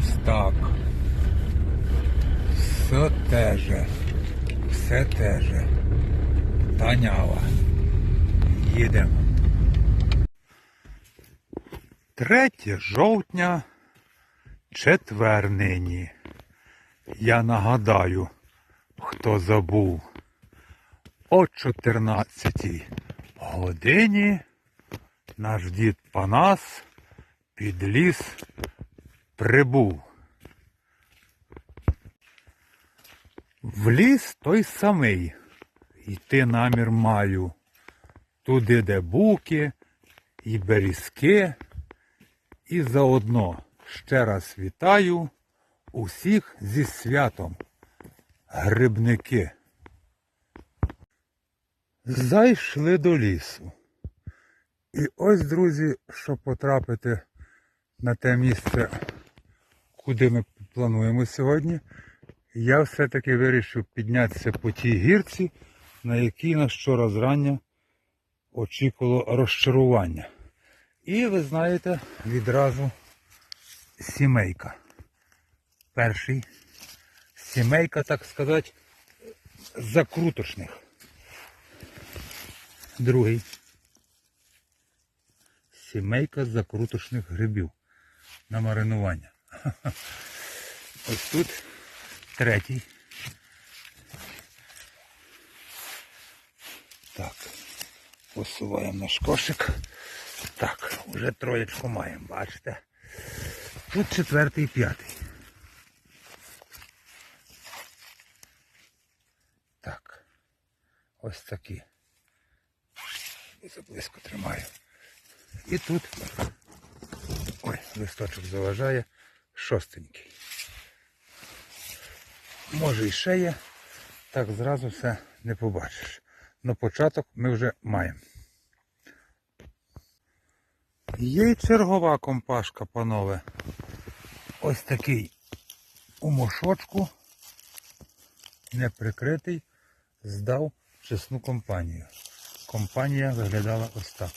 Ось так. Все теже. Все теже. Танява. Їдемо. 3 жовтня, четвер нині. Я нагадаю, хто забув. О 14 годині наш дід Панас під ліс прибув. В ліс той самий. Йти намір маю. Туди, де буки, і берізки. І заодно ще раз вітаю усіх зі святом. Грибники. Зайшли до лісу. І ось, друзі, щоб потрапити на те місце, куди ми плануємо сьогодні, я все-таки вирішив піднятися по тій гірці, на якій нас щораз рання очікувало розчарування. І ви знаєте, відразу сімейка. Перший. Сімейка, так сказати, закруточних. Другий. Сімейка закруточних грибів на маринування. Ось тут третій. Так, посуваємо наш кошик. Так, вже троєчку маємо, бачите. Тут четвертий і п'ятий. Так. Ось такі. Заблизько тримаю. І тут. Ой, листочок заважає. Шостенький. Може і ще є. Так зразу все не побачиш. Но початок ми вже маємо. Є й чергова компашка, панове. Ось такий у мошочку, не прикритий, здав чесну компанію. Компанія виглядала ось так.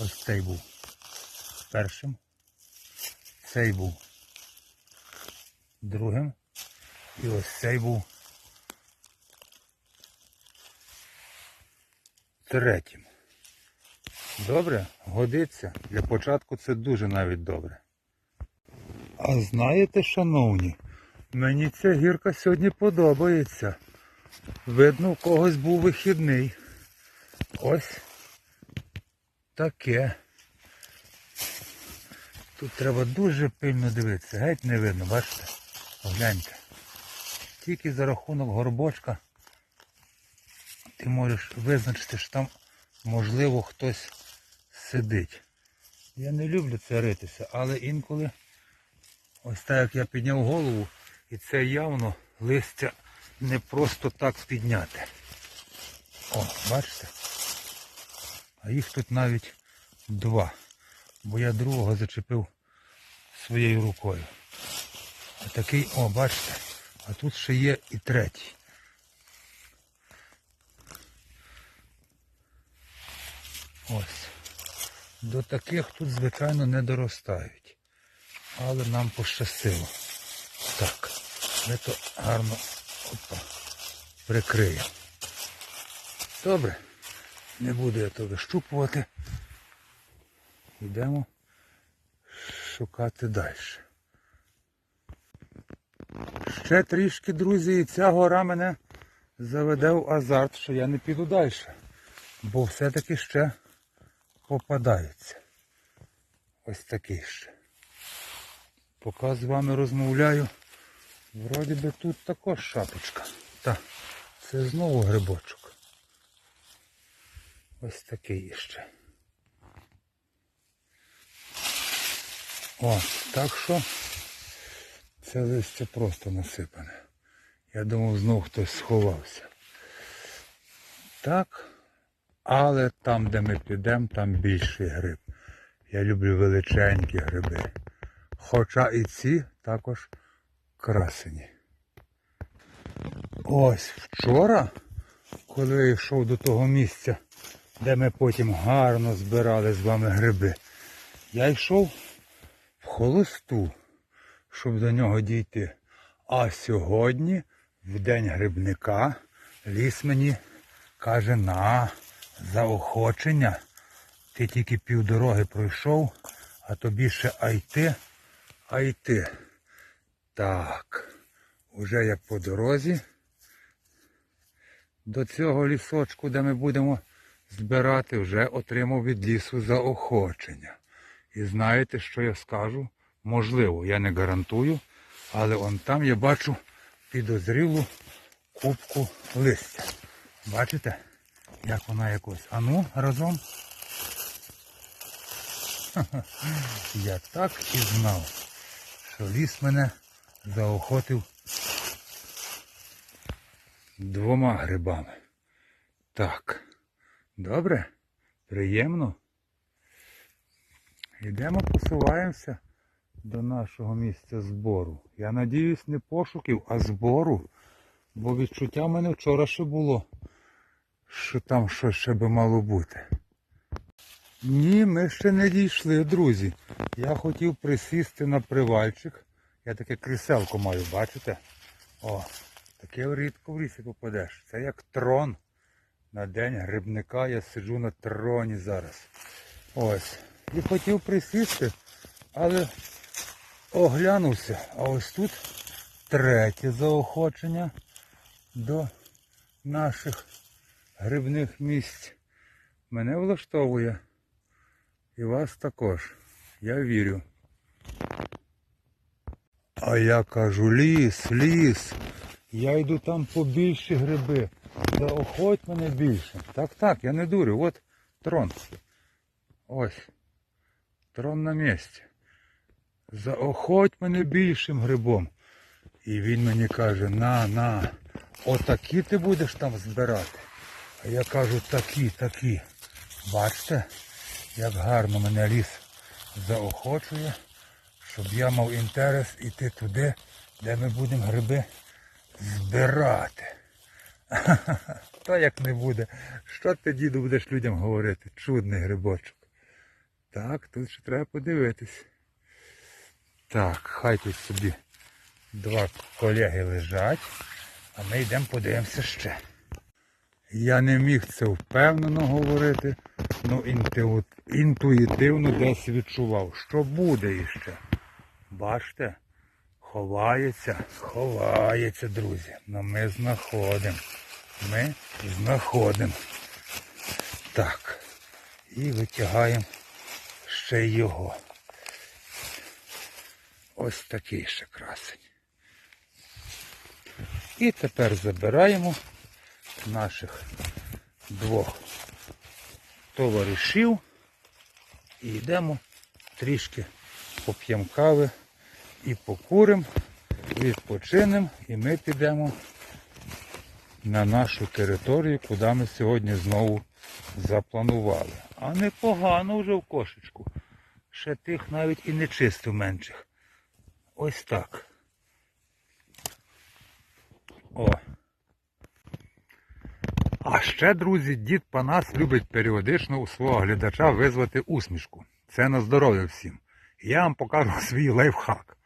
Ось цей був першим. Цей був другим. І ось цей був третім. Добре, годиться. Для початку це дуже навіть добре. А знаєте, шановні, мені ця гірка сьогодні подобається. Видно, у когось був вихідний. Ось таке. Тут треба дуже пильно дивитися. Геть не видно, бачите? Гляньте. Тільки за рахунок горбочка ти можеш визначити, що там можливо хтось сидить. Я не люблю це ритися, але інколи ось так як я підняв голову, і це явно листя не просто так підняти. О, бачите? А їх тут навіть два. Бо я другого зачепив своєю рукою. А такий, о, бачите, а тут ще є і третій. Ось. До таких тут, звичайно, не доростають. Але нам пощастило. Так, ми то гарно опа, прикриємо. Добре. Не буду я то вищупувати. Йдемо шукати далі. Ще трішки, друзі, і ця гора мене заведе в азарт, що я не піду далі. Бо все-таки ще попадається. Ось такий ще. Поки з вами розмовляю, вроді би тут також шапочка. Та, це знову грибочок. Ось такий ще. О, так що це листя просто насипане. Я думав, знов хтось сховався. Так, але там, де ми підемо, там більший гриб. Я люблю величенькі гриби. Хоча і ці також красені. Ось вчора, коли я йшов до того місця, де ми потім гарно збирали з вами гриби, я йшов в холосту. Щоб до нього дійти. А сьогодні, в день грибника, ліс мені каже на заохочення. Ти тільки півдороги пройшов, а тобі ще а йти, а йти. Так, уже як по дорозі до цього лісочку, де ми будемо збирати, вже отримав від лісу заохочення. І знаєте, що я скажу? Можливо, я не гарантую, але он там я бачу підозрілу кубку листя. Бачите, як вона якось. А ну, разом. Я так і знав, що ліс мене заохотив двома грибами. Так, добре, приємно. Йдемо, посуваємося до нашого місця збору. Я надіюсь, не пошуків, а збору. Бо відчуття в мене вчора ще було, що там щось ще би мало бути. Ні, ми ще не дійшли, друзі. Я хотів присісти на привальчик. Я таке кріселко маю, бачите? О, таке рідко в лісі попадеш. Це як трон. На день грибника я сиджу на троні зараз. Ось. І хотів присісти, але оглянувся. А ось тут третє заохочення до наших грибних місць. Мене влаштовує. І вас також. Я вірю. А я кажу, ліс, ліс. Я йду там по більші гриби. Заохоть мене більше. Так, так, я не дурю. От трон. Ось. Трон на місці. Заохоть мене більшим грибом. І він мені каже, на, на, отакі ти будеш там збирати. А я кажу, такі, такі. Бачите, як гарно мене ліс заохочує, щоб я мав інтерес іти туди, де ми будемо гриби збирати. Та як не буде. Що ти, діду, будеш людям говорити? Чудний грибочок. Так, тут ще треба подивитись. Так, хай тут собі два колеги лежать, а ми йдемо подивимося ще. Я не міг це впевнено говорити, ну інту- інтуїтивно десь відчував, що буде іще. Бачите? Ховається, ховається, друзі. Ну ми знаходимо. Ми знаходимо. Так. І витягаємо ще його. Ось такий ще красень. І тепер забираємо наших двох товаришів і йдемо трішки поп'ємо кави і покуримо, відпочинемо і ми підемо на нашу територію, куди ми сьогодні знову запланували. А непогано вже в кошечку. Ще тих навіть і не менших. Ось так. О. А ще, друзі, дід Панас любить періодично у свого глядача визвати усмішку. Це на здоров'я всім. Я вам покажу свій лайфхак.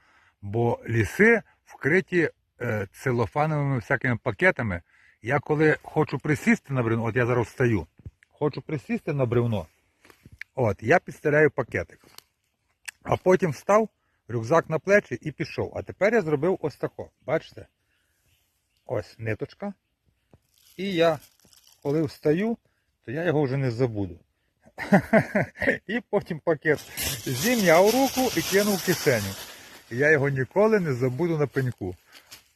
Бо ліси вкриті е, целофановими всякими пакетами. Я коли хочу присісти на бревно, от я зараз встаю, хочу присісти на бревно, от, я підстеляю пакетик. А потім встав, рюкзак на плечі і пішов. А тепер я зробив ось тако. Бачите? Ось ниточка. І я, коли встаю, то я його вже не забуду. І потім пакет зім'яв руку і кинув в кишеню. Я його ніколи не забуду на пеньку.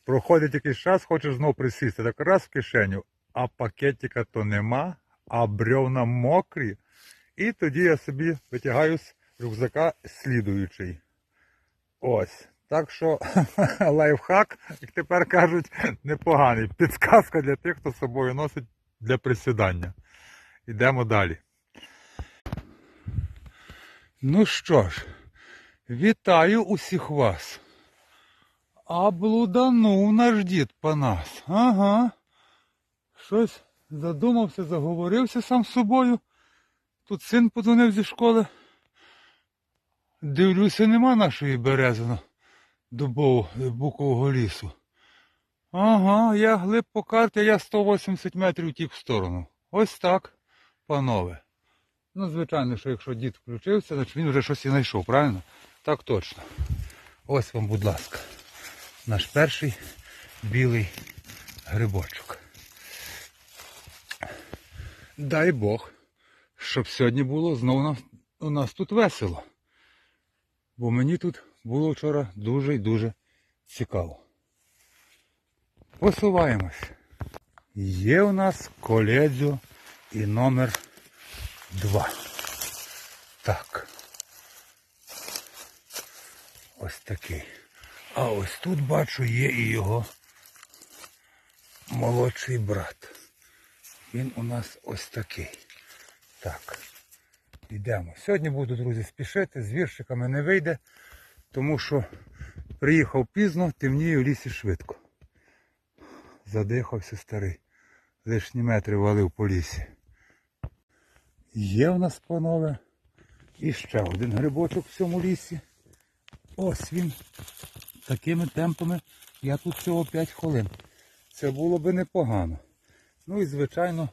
Проходить якийсь час, хочеш знов присісти, так раз в кишеню, а пакетика то нема, а бревна мокрі. І тоді я собі витягаю з рюкзака слідуючий. Ось. Так що лайфхак, як тепер кажуть, непоганий. Підсказка для тих, хто з собою носить для присідання. Йдемо далі. Ну що ж, вітаю усіх вас. А блуданув наш дід Панас. Ага. Щось задумався, заговорився сам з собою. Тут син подзвонив зі школи. Дивлюся, нема нашої березино. дубов, букового лісу. Ага, я глиб по карті, я 180 метрів тік в сторону. Ось так, панове. Ну, звичайно, що якщо дід включився, значить він вже щось і знайшов, правильно? Так точно. Ось вам, будь ласка, наш перший білий грибочок. Дай Бог, щоб сьогодні було знову у нас тут весело. Бо мені тут було вчора дуже і дуже цікаво. Посуваємось. Є у нас коледзо і номер 2. Так. Ось такий. А ось тут бачу є і його молодший брат. Він у нас ось такий. Так. Йдемо. Сьогодні буду, друзі, спішити, з віршиками не вийде, тому що приїхав пізно, темніє в лісі швидко. Задихався старий. Лишні метри валив по лісі. Є в нас, панове, і ще один грибочок в цьому лісі. Ось він. Такими темпами я тут всього 5 хвилин. Це було би непогано. Ну і звичайно,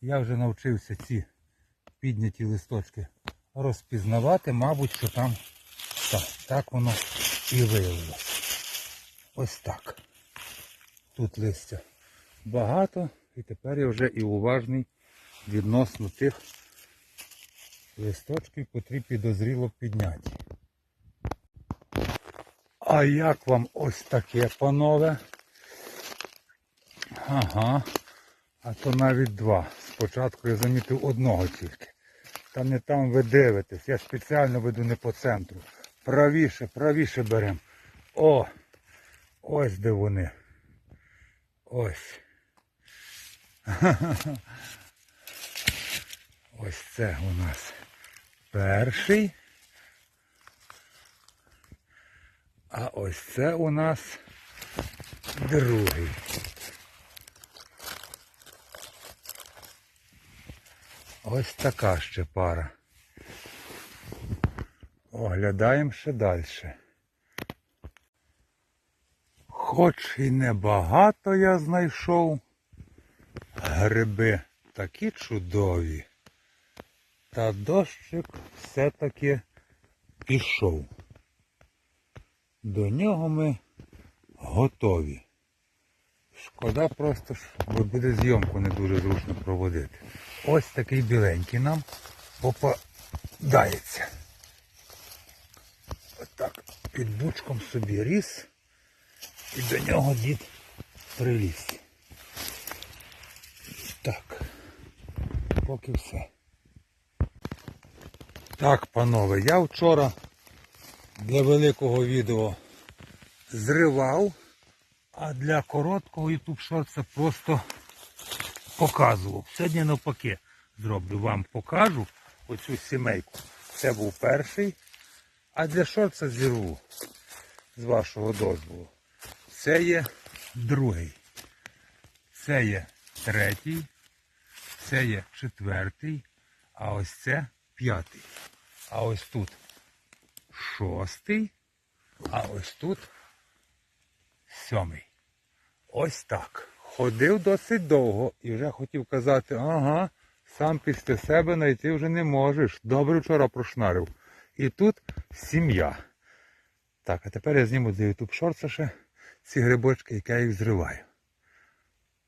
я вже навчився ці підняті листочки розпізнавати, мабуть, що там так, так воно і виявилося. Ось так. Тут листя багато, і тепер я вже і уважний відносно тих листочків, котрі підозріло підняті. А як вам ось таке, панове? Ага. А то навіть два. Спочатку я замітив одного тільки. Та не там ви дивитесь. Я спеціально веду не по центру. Правіше, правіше беремо. О! Ось де вони. Ось. Ось це у нас перший. А ось це у нас другий. Ось така ще пара. Оглядаємо ще далі. Хоч і небагато я знайшов, гриби такі чудові. Та дощик все-таки пішов. До нього ми готові. Шкода просто, бо буде зйомку не дуже зручно проводити. Ось такий біленький нам попадається. Отак під бучком собі ріс і до нього дід приліз. Так, поки все. Так, панове, я вчора для великого відео зривав, а для короткого YouTube Shorts просто показував. Сьогодні навпаки зроблю. Вам покажу оцю сімейку. Це був перший, а для шорца зірву з вашого дозволу. Це є другий. Це є третій, це є четвертий, а ось це п'ятий. А ось тут шостий, а ось тут сьомий. Ось так. Ходив досить довго і вже хотів казати, ага, сам після себе знайти вже не можеш. Добре вчора прошнарив. І тут сім'я. Так, а тепер я зніму для YouTube Shorts ще ці грибочки, які я їх зриваю.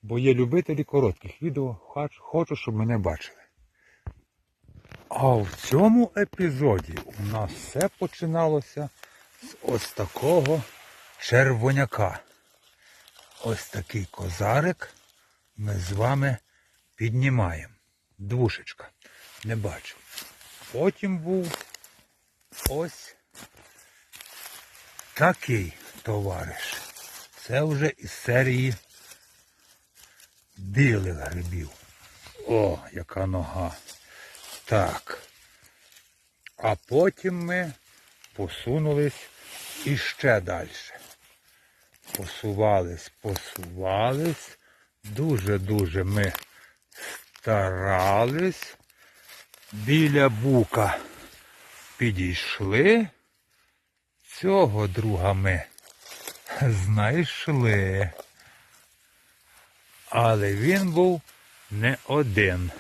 Бо є любителі коротких відео, хочу, щоб мене бачили. А в цьому епізоді у нас все починалося з ось такого червоняка. Ось такий козарик ми з вами піднімаємо. Двушечка. Не бачу. Потім був ось такий товариш. Це вже із серії білих грибів. О, яка нога. Так. А потім ми посунулись іще далі. Посувались, посувались. Дуже-дуже ми старались. Біля бука підійшли. цього друга ми знайшли. Але він був не один.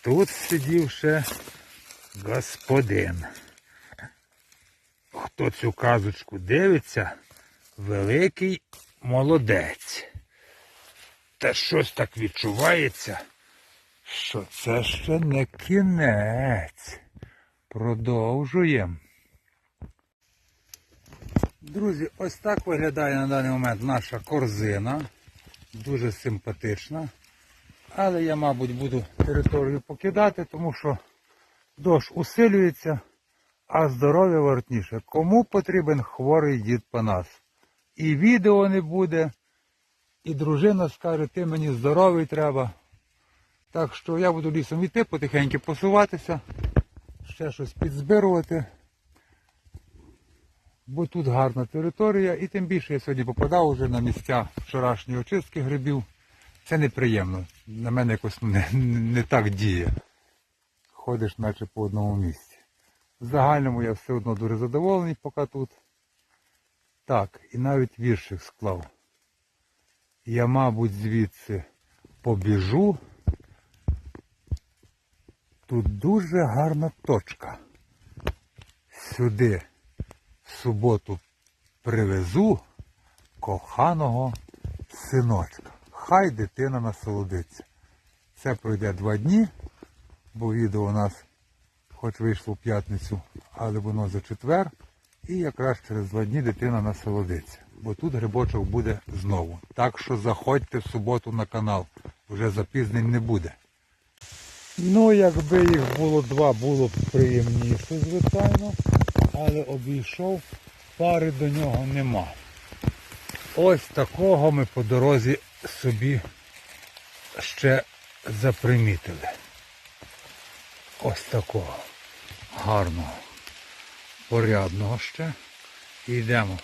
Тут сидів ще господин. Хто цю казочку дивиться, великий молодець. Та щось так відчувається, що це ще не кінець. Продовжуємо. Друзі, ось так виглядає на даний момент наша корзина. Дуже симпатична. Але я, мабуть, буду територію покидати, тому що дощ усилюється, а здоров'я вартніше. Кому потрібен хворий дід Панас? І відео не буде, і дружина скаже, ти мені здоровий треба. Так що я буду лісом йти, потихеньку посуватися, ще щось підзбирувати. Бо тут гарна територія, і тим більше я сьогодні попадав вже на місця вчорашньої очистки грибів. Це неприємно. На мене якось не, не так діє. Ходиш наче по одному місці. В загальному я все одно дуже задоволений, поки тут. Так, і навіть віршик склав. Я, мабуть, звідси побіжу. Тут дуже гарна точка. Сюди в суботу привезу коханого синочка. Хай дитина насолодиться. Це пройде два дні, бо відео у нас хоч вийшло в п'ятницю, але воно за четвер. І якраз через два дні дитина насолодиться. Бо тут грибочок буде знову. Так що заходьте в суботу на канал. Вже запізнень не буде. Ну, якби їх було два, було б приємніше, звичайно, але обійшов, пари до нього нема. Ось такого ми по дорозі собі ще запримітили. Ось такого гарного, порядного ще. І йдемо.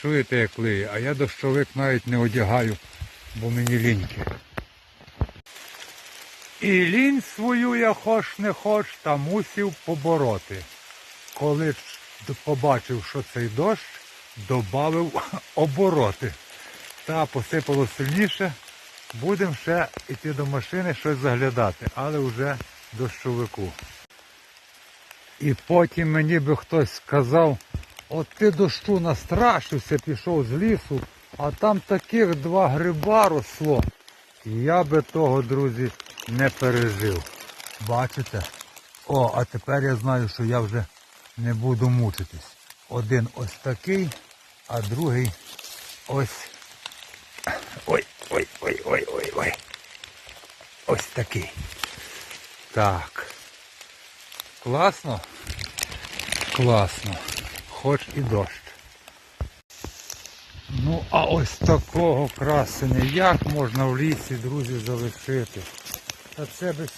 Чуєте, як лиє, а я дощовик навіть не одягаю, бо мені ліньки. І лінь свою я хоч не хоч, та мусів побороти. Коли побачив, що цей дощ, добавив обороти. Та посипало сильніше. Будемо ще йти до машини щось заглядати, але вже дощовику. І потім мені би хтось сказав, от ти дощу настрашився, пішов з лісу, а там таких два гриба росло. Я би того, друзі, не пережив. Бачите? О, а тепер я знаю, що я вже не буду мучитись. Один ось такий, а другий ось. Ой, ой, ой, ой, ой, ой. Ось такий. Так. Класно? Класно. Хоч і дощ. Ну, а ось такого красення, як можна в лісі, друзі, залишити? Та це би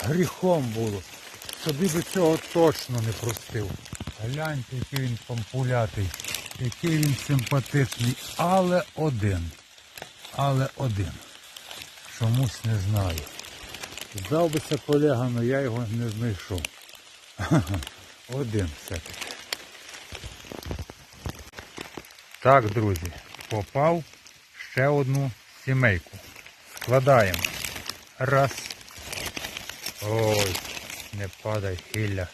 гріхом було. Собі би цього точно не простив. Гляньте, який він пампулятий, який він симпатичний, але один. Але один. Чомусь не знаю. Здав бися колега, але я його не знайшов. Один все-таки. Так, друзі, попав ще одну сімейку. Складаємо. Раз. Ой, не падай, хилля.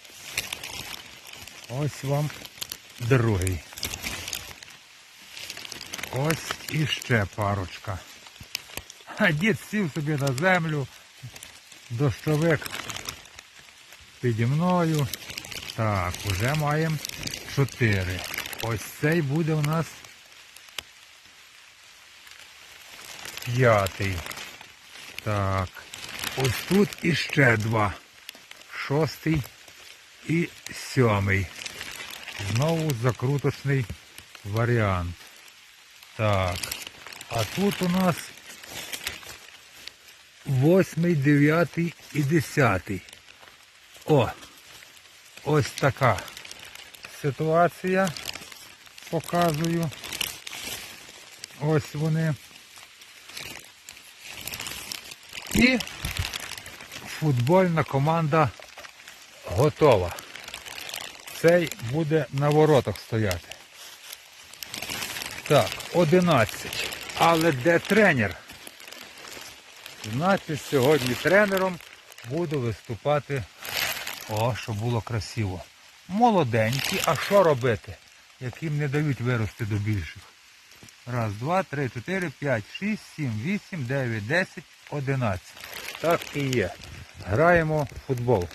Ось вам другий. Ось іще парочка. А дід сів собі на землю. Дощовик піді мною. Так, вже маємо чотири. Ось цей буде у нас п'ятий. Так. Ось тут іще два. Шостий і сьомий. Знову закруточний варіант. Так. А тут у нас восьмий, дев'ятий і десятий. О! Ось така ситуація. Показую. Ось вони. І футбольна команда готова. цей буде на воротах стояти. Так, 11. Але де тренер? Значить, сьогодні тренером буду виступати. О, щоб було красиво. Молоденькі, а що робити? Яким не дають вирости до більших. Раз, два, три, чотири, п'ять, шість, сім, вісім, дев'ять, десять, одинадцять. Так і є. Граємо в футбол.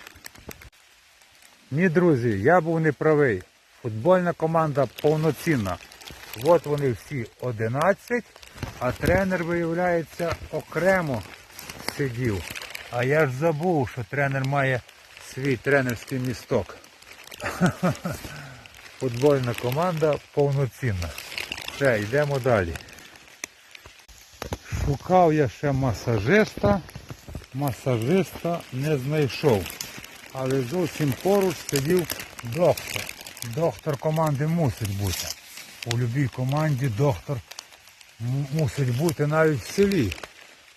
Ні, друзі, я був неправий. Футбольна команда повноцінна. От вони всі 11, а тренер, виявляється, окремо сидів. А я ж забув, що тренер має свій тренерський місток. Футбольна команда повноцінна. Все, йдемо далі. Шукав я ще масажиста. Масажиста не знайшов. Але зовсім поруч сидів доктор. Доктор команди мусить бути. У будь-якій команді доктор мусить бути навіть в селі.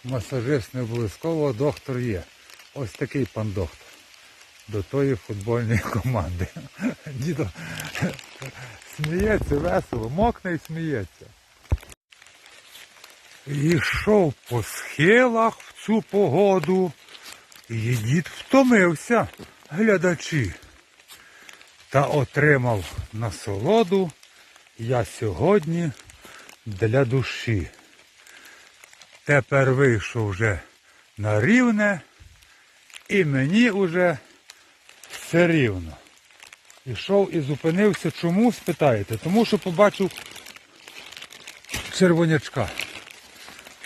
Масажист не обов'язково, доктор є. Ось такий пан доктор. До тої футбольної команди. Дідо сміється весело, мокне і сміється. Йшов по схилах в цю погоду. І дід втомився, глядачі. Та отримав насолоду я сьогодні для душі. Тепер вийшов вже на рівне, і мені вже все рівно. Ішов і зупинився. Чому спитаєте? Тому що побачив червонячка.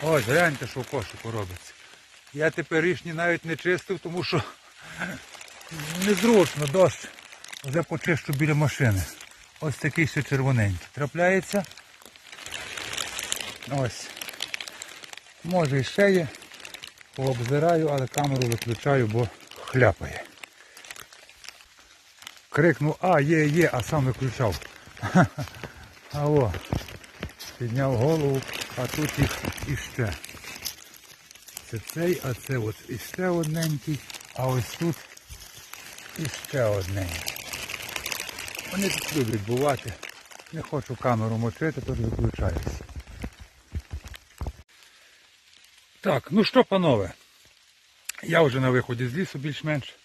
Ось, гляньте, що в кошику робиться. Я тепер рішні навіть не чистив, тому що незручно дощ. Вже почищу біля машини. Ось такий ще червоненький. Трапляється. Ось. Може і ще є. Пообзираю, але камеру виключаю, бо хляпає. Крикнув, а, є, є, а сам виключав. А о, підняв голову, а тут їх іще. Це цей, а це от іще одненький, а ось тут іще одненький. Вони тут люблять бувати. Не хочу камеру мочити, тож виключаюся. Так, ну що, панове, я вже на виході з лісу більш-менш.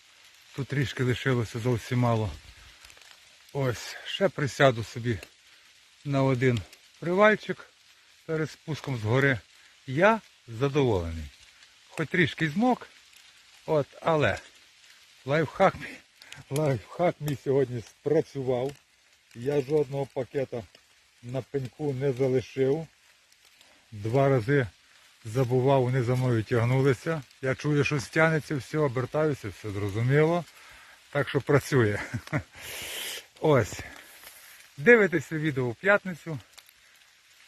Тут трішки лишилося зовсім мало. Ось, ще присяду собі на один привальчик перед спуском з гори. Я задоволений. Хоч трішки змок, от, але лайфхак, мій- лайфхак мій сьогодні спрацював. Я жодного пакета на пеньку не залишив. Два рази забував, вони за мною тягнулися. Я чую, що стягнеться, все, обертаюся, все зрозуміло. Так що працює. Ось. Дивитеся відео в п'ятницю.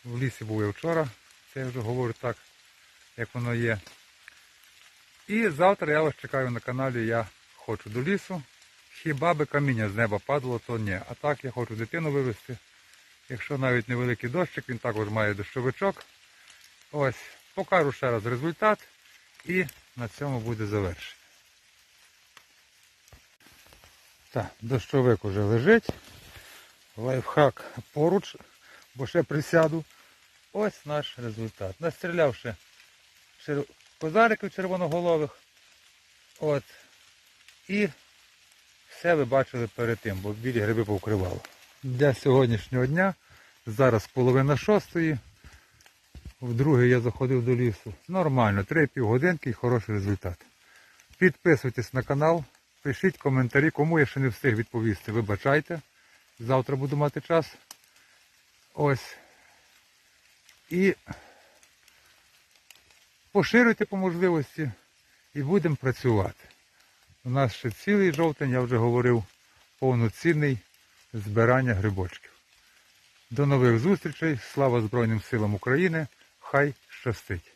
В лісі був я вчора. Це я вже говорю так, як воно є. І завтра я вас чекаю на каналі Я хочу до лісу. Хіба би каміння з неба падало, то ні. А так я хочу дитину вивезти. Якщо навіть невеликий дощик, він також має дощовичок. Ось, покажу ще раз результат і на цьому буде завершення. Так, дощовик уже лежить. Лайфхак поруч, бо ще присяду. Ось наш результат. Настрілявши козариків червоноголових. От. І все ви бачили перед тим, бо білі гриби повкривало. Для сьогоднішнього дня, зараз половина шостої. Вдруге я заходив до лісу. Нормально, 3,5 годинки і хороший результат. Підписуйтесь на канал, пишіть коментарі, кому я ще не встиг відповісти. Вибачайте. Завтра буду мати час. Ось. І поширюйте по можливості і будемо працювати. У нас ще цілий жовтень, я вже говорив, повноцінний збирання грибочків. До нових зустрічей. Слава Збройним силам України! Хай щастить!